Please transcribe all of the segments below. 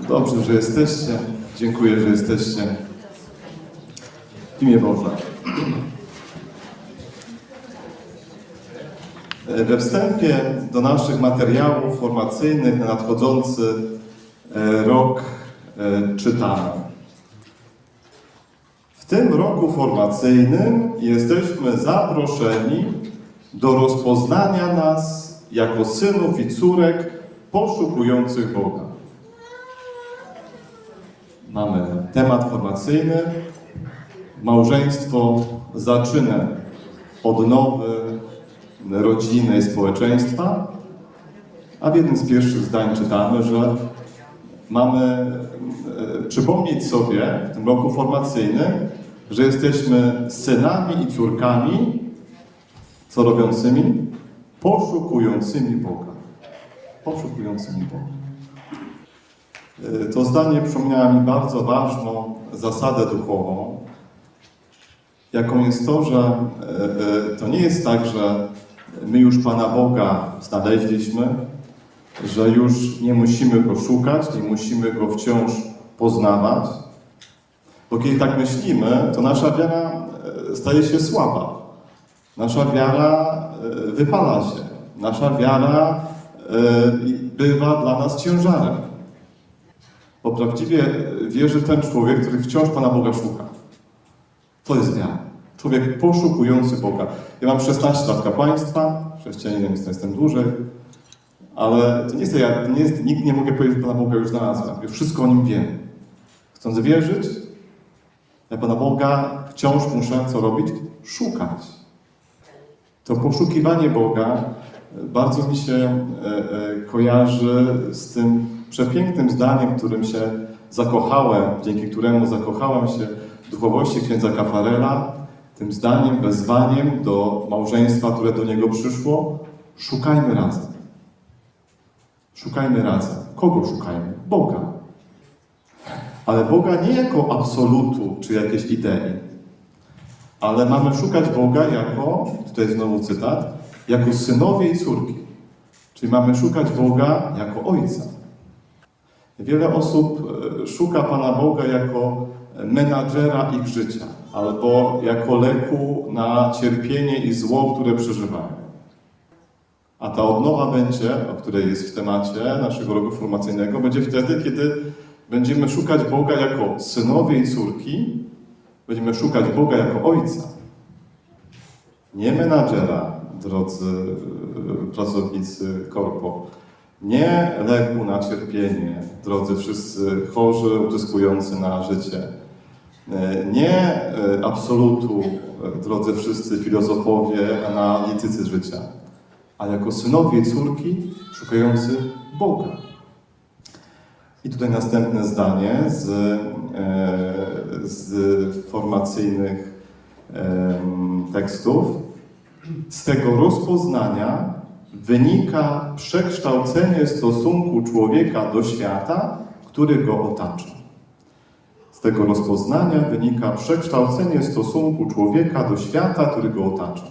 Dobrze, że jesteście. Dziękuję, że jesteście. W imię Boże. We wstępie do naszych materiałów formacyjnych na nadchodzący e, rok e, czytamy. W tym roku formacyjnym jesteśmy zaproszeni do rozpoznania nas jako synów i córek poszukujących Boga. Mamy temat formacyjny, małżeństwo, zaczyna odnowy rodziny i społeczeństwa, a w jednym z pierwszych zdań czytamy, że mamy e, przypomnieć sobie w tym roku formacyjnym, że jesteśmy synami i córkami, co robiącymi? Poszukującymi Boga. Poszukującymi Boga. E, To zdanie przypomniało mi bardzo ważną zasadę duchową, jaką jest to, że e, e, to nie jest tak, że my już Pana Boga znaleźliśmy, że już nie musimy Go szukać, nie musimy Go wciąż poznawać. Bo kiedy tak myślimy, to nasza wiara staje się słaba. Nasza wiara wypala się. Nasza wiara bywa dla nas ciężarem. Bo prawdziwie wierzy ten człowiek, który wciąż Pana Boga szuka. To jest wiara. Człowiek poszukujący Boga. Ja mam 16 lat kapłaństwa, chrześcijaninem jestem, jestem dłużej, ale to nie jest, ja, nie jest, nikt nie mogę powiedzieć, że Pana Boga już znalazłem. Już wszystko o Nim wiem. Chcąc wierzyć, ja Pana Boga wciąż muszę co robić? Szukać. To poszukiwanie Boga bardzo mi się e, e, kojarzy z tym przepięknym zdaniem, którym się zakochałem, dzięki któremu zakochałem się w duchowości księdza Kafarela, tym zdaniem, wezwaniem do małżeństwa, które do niego przyszło. Szukajmy razem. Szukajmy razem. Kogo szukajmy? Boga. Ale Boga nie jako absolutu czy jakiejś idei, ale mamy szukać Boga jako, tutaj znowu cytat, jako synowie i córki. Czyli mamy szukać Boga jako Ojca. Wiele osób e, szuka Pana Boga jako menadżera ich życia, albo jako leku na cierpienie i zło, które przeżywają. A ta odnowa będzie, o której jest w temacie naszego roku formacyjnego, będzie wtedy, kiedy będziemy szukać Boga jako synowie i córki, będziemy szukać Boga jako Ojca. Nie menadżera, drodzy e, pracownicy korpo. Nie leku na cierpienie, drodzy wszyscy chorzy, utyskujący na życie. E, Nie e, absolutu, drodzy wszyscy filozofowie, analitycy życia, a jako synowie i córki szukający Boga. I tutaj następne zdanie z, e, z formacyjnych tekstów. Z tego rozpoznania wynika przekształcenie stosunku człowieka do świata, który go otacza. Z tego rozpoznania wynika przekształcenie stosunku człowieka do świata, który go otacza.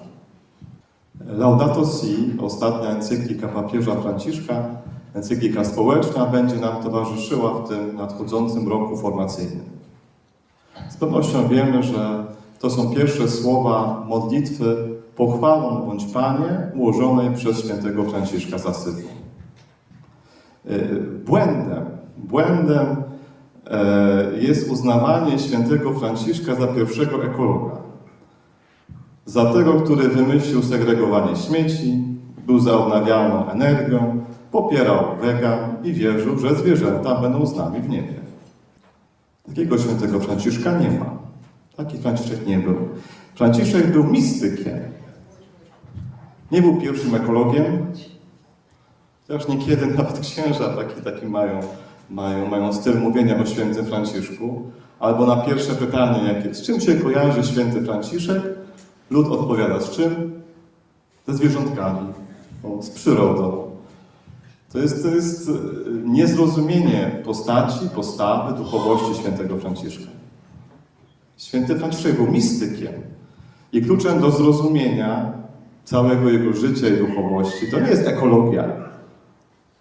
Laudato Si, ostatnia encyklika papieża Franciszka, encyklika społeczna, będzie nam towarzyszyła w tym nadchodzącym roku formacyjnym. Z pewnością wiemy, że to są pierwsze słowa modlitwy pochwalą bądź Panie ułożonej przez świętego Franciszka z. Yy, Błędem, błędem e, jest uznawanie świętego Franciszka za pierwszego ekologa. Za tego, który wymyślił segregowanie śmieci, był za odnawialną energią, popierał wegan i wierzył, że zwierzęta będą z nami w niebie. Takiego świętego Franciszka nie ma. Taki Franciszek nie był. Franciszek był mistykiem. Nie był pierwszym ekologiem, chociaż niekiedy nawet księża taki, taki mają, mają, mają styl mówienia o świętym Franciszku. Albo na pierwsze pytanie, jakie, z czym się kojarzy święty Franciszek, lud odpowiada z czym? Ze zwierzątkami, o, z przyrodą. To jest, to jest e, niezrozumienie postaci, postawy, duchowości świętego Franciszka. Święty Franciszek był mistykiem i kluczem do zrozumienia całego jego życia i duchowości to nie jest ekologia,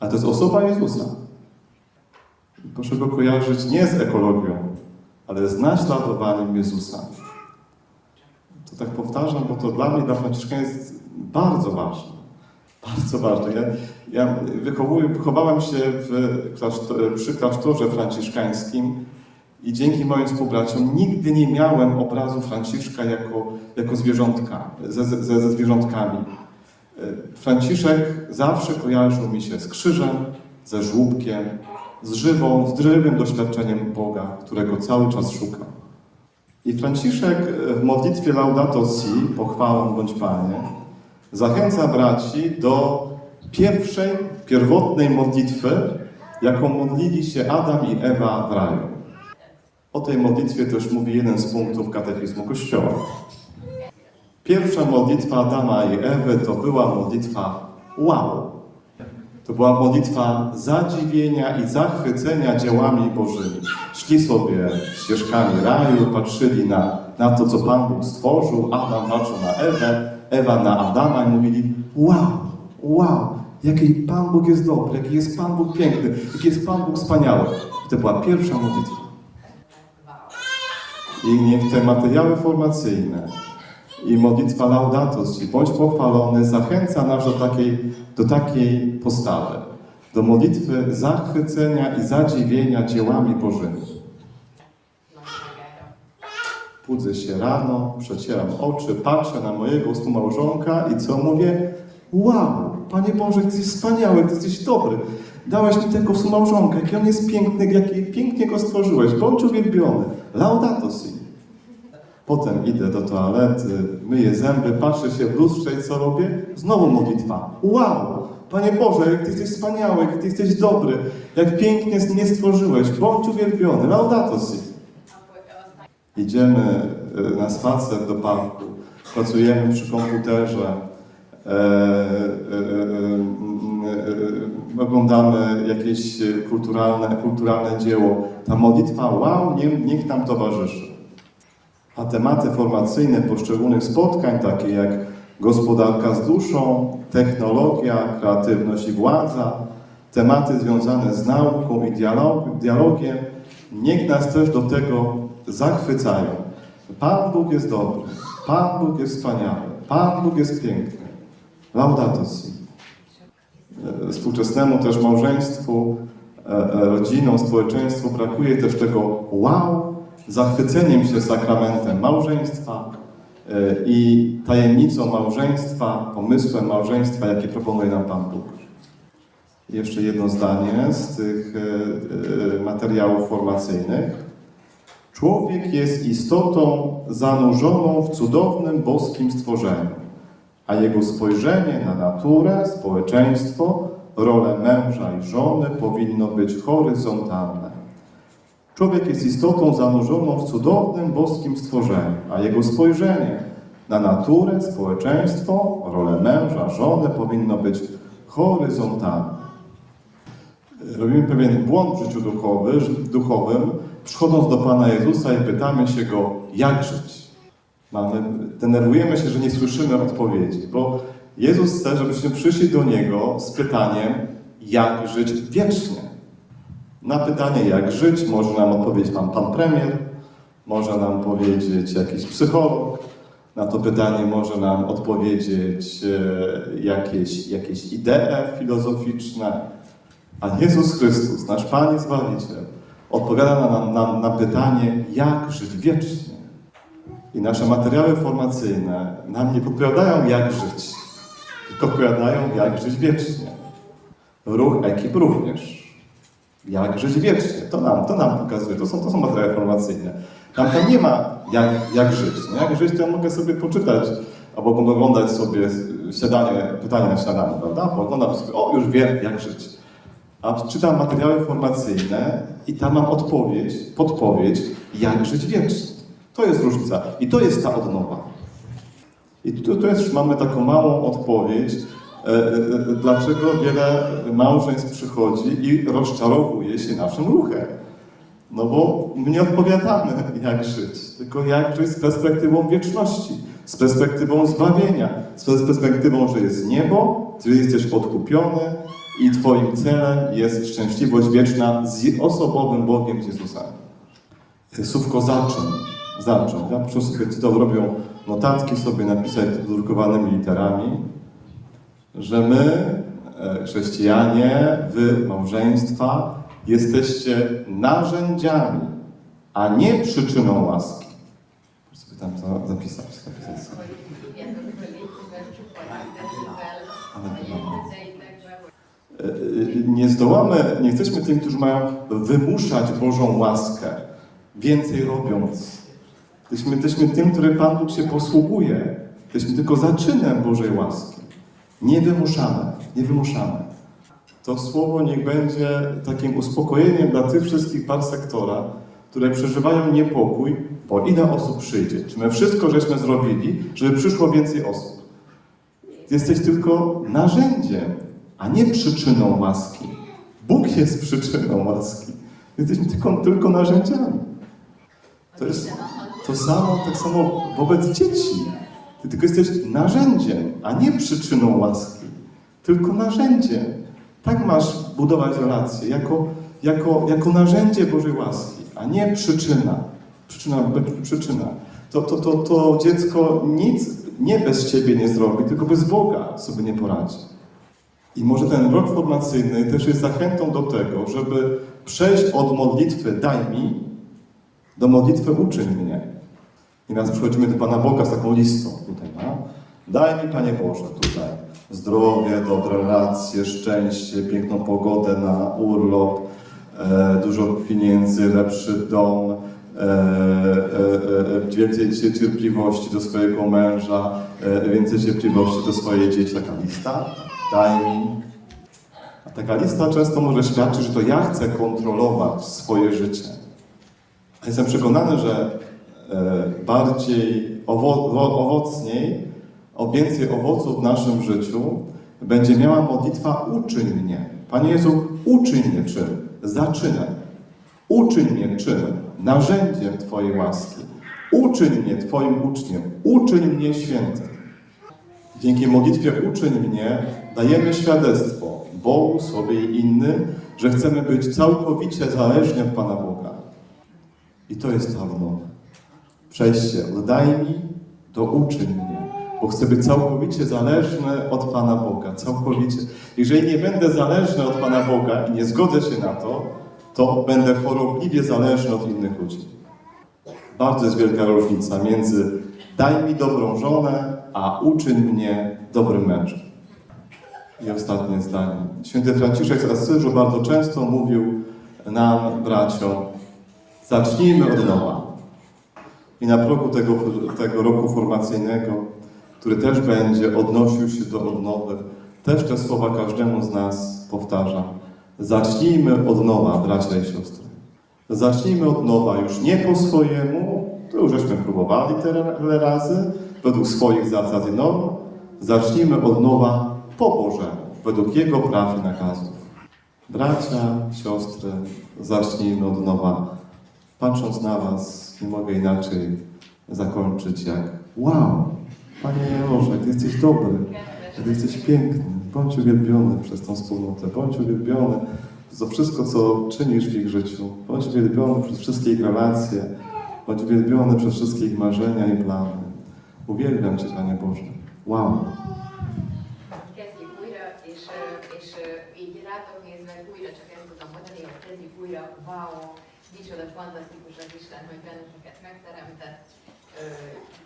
a to jest osoba Jezusa. Proszę go kojarzyć nie z ekologią, ale z naśladowaniem Jezusa. To tak powtarzam, bo to dla mnie, dla Franciszka jest bardzo ważne. Bardzo ważne. Ja, ja wychowałem się w klaszto, przy klasztorze franciszkańskim i dzięki moim współbraciom nigdy nie miałem obrazu Franciszka jako, jako zwierzątka, ze, ze, ze zwierzątkami. E, Franciszek zawsze kojarzył mi się z krzyżem, ze żłóbkiem, z żywą, z żywym doświadczeniem Boga, którego cały czas szukam. I Franciszek w modlitwie Laudato Si, pochwałę bądź Panie, zachęca braci do pierwszej, pierwotnej modlitwy, jaką modlili się Adam i Ewa w raju. O tej modlitwie też mówi jeden z punktów katechizmu Kościoła. Pierwsza modlitwa Adama i Ewy to była modlitwa wow. To była modlitwa zadziwienia i zachwycenia dziełami Bożymi. Szli sobie ścieżkami raju, patrzyli na, na to, co Pan Bóg stworzył. Adam patrzył na Ewę, Ewa na Adama i mówili: Wow, wow, jaki Pan Bóg jest dobry, jaki jest Pan Bóg piękny, jaki jest Pan Bóg wspaniały. I to była pierwsza modlitwa. I niech te materiały formacyjne i modlitwa Laudato Si, bądź pochwalony, zachęca nas do takiej, do takiej postawy, do modlitwy zachwycenia i zadziwienia dziełami Bożymi. Budzę się rano, przecieram oczy, patrzę na mojego współmałżonka i co mówię? Wow, Panie Boże, Ty jesteś wspaniały, Ty jesteś dobry. Dałeś mi tego współmałżonka, jaki on jest piękny, jaki pięknie go stworzyłeś. Bądź uwielbiony. Laudato Si. Potem idę do toalety, myję zęby, patrzę się w lustrze i co robię? Znowu modlitwa. Wow! Panie Boże, jak Ty jesteś wspaniały, jak Ty jesteś dobry, jak pięknie mnie stworzyłeś. Bądź uwielbiony. Laudato Si. Idziemy e, na spacer do parku, pracujemy przy komputerze, e, e, oglądamy jakieś kulturalne, kulturalne dzieło. Ta modlitwa, wow, nie, niech nam towarzyszy. A tematy formacyjne poszczególnych spotkań, takie jak gospodarka z duszą, technologia, kreatywność i władza, tematy związane z nauką i dialog, dialogiem, niech nas też do tego zachwycają. Pan Bóg jest dobry, Pan Bóg jest wspaniały, Pan Bóg jest piękny. Laudato Si. Współczesnemu też małżeństwu, e, e, rodzinom, społeczeństwu brakuje też tego wow, zachwyceniem się sakramentem małżeństwa e, i tajemnicą małżeństwa, pomysłem małżeństwa, jakie proponuje nam Pan Bóg. Jeszcze jedno zdanie z tych materiałów formacyjnych. Człowiek jest istotą zanurzoną w cudownym boskim stworzeniu, a jego spojrzenie na naturę, społeczeństwo, rolę męża i żony powinno być horyzontalne. Człowiek jest istotą zanurzoną w cudownym boskim stworzeniu, a jego spojrzenie na naturę, społeczeństwo, rolę męża, żony powinno być horyzontalne. Robimy pewien błąd w życiu duchowy, duchowym, przychodząc do Pana Jezusa i pytamy się Go, jak żyć. Mamy, denerwujemy się, że nie słyszymy odpowiedzi, bo Jezus chce, żebyśmy przyszli do Niego z pytaniem, jak żyć wiecznie. Na pytanie, jak żyć, może nam odpowiedzieć Pan, Pan Premier, może nam powiedzieć jakiś psycholog, na to pytanie może nam odpowiedzieć e, jakieś, jakieś idee filozoficzne, a Jezus Chrystus, nasz Pan i Zbawiciel, odpowiada nam, nam na pytanie, jak żyć wiecznie. I nasze materiały formacyjne nam nie podpowiadają, jak żyć, podpowiadają, jak żyć wiecznie. Ruch ekip również. Jak żyć wiecznie. To nam, to nam pokazuje. To są, to są materiały formacyjne. Tam, tam nie ma jak, jak żyć. Nie? Jak żyć, to ja mogę sobie poczytać albo oglądać sobie śniadanie, pytanie na śniadanie, prawda? Pooglądam sobie, o, już wiem, jak żyć. A czytam materiały formacyjne i tam mam odpowiedź, podpowiedź, jak żyć wiecznie. To jest różnica. I to jest ta odnowa. I tu, też mamy taką małą odpowiedź, e, e, dlaczego wiele małżeństw przychodzi i rozczarowuje się naszym ruchem. No bo my nie odpowiadamy, jak żyć, tylko jak żyć z perspektywą wieczności, z perspektywą zbawienia, z perspektywą, że jest niebo, że jesteś odkupiony, i Twoim celem jest szczęśliwość wieczna z osobowym Bogiem Jezusem. Słówko zaczął, zaczął. Ja proszę sobie, ci to robią notatki sobie napisać drukowanymi literami, że my, e, chrześcijanie, wy, małżeństwa, jesteście narzędziami, a nie przyczyną łaski. Proszę sobie tam zapisać. zapisać. E, e, Nie zdołamy, nie jesteśmy tymi, którzy mają wymuszać Bożą łaskę, więcej robiąc. Jesteśmy, jesteśmy tym, który Pan Bóg się posługuje. Jesteśmy tylko zaczynem Bożej łaski. Nie wymuszamy, nie wymuszamy. To słowo niech będzie takim uspokojeniem dla tych wszystkich par sektora, które przeżywają niepokój, bo ile osób przyjdzie? Czy my wszystko żeśmy zrobili, żeby przyszło więcej osób? Jesteś tylko narzędziem, a nie przyczyną łaski. Bóg jest przyczyną łaski. Jesteśmy tylko, tylko narzędziami. To jest to samo, tak samo wobec dzieci. Ty tylko jesteś narzędziem, a nie przyczyną łaski. Tylko narzędziem. Tak masz budować relacje, jako, jako, jako narzędzie Bożej łaski, a nie przyczyna. Przyczyna, przyczyna. To, to, to, to dziecko nic nie bez ciebie nie zrobi, tylko bez Boga sobie nie poradzi. I może ten rok formacyjny też jest zachętą do tego, żeby przejść od modlitwy daj mi do modlitwy uczyń mnie. I raz przychodzimy do Pana Boga z taką listą tutaj, no. Daj mi, Panie Boże, tutaj zdrowie, dobre relacje, szczęście, piękną pogodę na urlop, e, dużo pieniędzy, lepszy dom, e, e, e, więcej cierpliwości do swojego męża, e, więcej cierpliwości do swojej dzieci. Taka lista, daj mi. A taka lista często może świadczyć, że to ja chcę kontrolować swoje życie. Jestem przekonany, że e, bardziej owo, owocniej, o więcej owoców w naszym życiu będzie miała modlitwa uczyń mnie. Panie Jezu, uczyń mnie czym? Zaczynaj. Uczyń mnie czym? Narzędziem Twojej łaski. Uczyń mnie Twoim uczniem. Uczyń mnie świętym. Dzięki modlitwie uczyń mnie dajemy świadectwo Bogu, sobie i innym, że chcemy być całkowicie zależni od Pana Boga. I to jest ta. Przejście od daj mi do uczyń mnie, bo chcę być całkowicie zależny od Pana Boga, całkowicie. Jeżeli nie będę zależny od Pana Boga i nie zgodzę się na to, to będę chorobliwie zależny od innych ludzi. Bardzo jest wielka różnica między daj mi dobrą żonę, a uczyń mnie dobrym mężem. I ostatnie zdanie. Święty Franciszek z Asyżu bardzo często mówił nam, braciom, zacznijmy od nowa. I na progu tego, tego roku formacyjnego, który też będzie odnosił się do odnowy, też te słowa każdemu z nas powtarzam. Zacznijmy od nowa, bracia i siostry. Zacznijmy od nowa, już nie po swojemu, to już żeśmy próbowali tyle razy, według swoich zasad i norm. Zacznijmy od nowa po Bożemu, według Jego praw i nakazów. Bracia, siostry, zacznijmy od nowa. Patrząc na Was, nie mogę inaczej zakończyć jak wow, Panie Boże, Ty jesteś dobry, Ty jesteś piękny. Bądź uwielbiony przez tą wspólnotę, bądź uwielbiony za wszystko, co czynisz w ich życiu. Bądź uwielbiony przez wszystkie ich relacje, bądź uwielbiony przez wszystkie ich marzenia i plany. Uwielbiam Cię, Panie Boże. Wow. rátok nézve újra csak ezt tudom mondani, hogy tegyük újra, wow, micsoda fantasztikus az Isten, hogy benneteket megteremtett.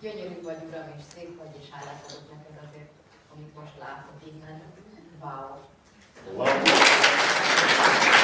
Gyönyörű vagy, Uram, és szép vagy, és hálát adok neked azért, amit most látok innen. Wow! wow.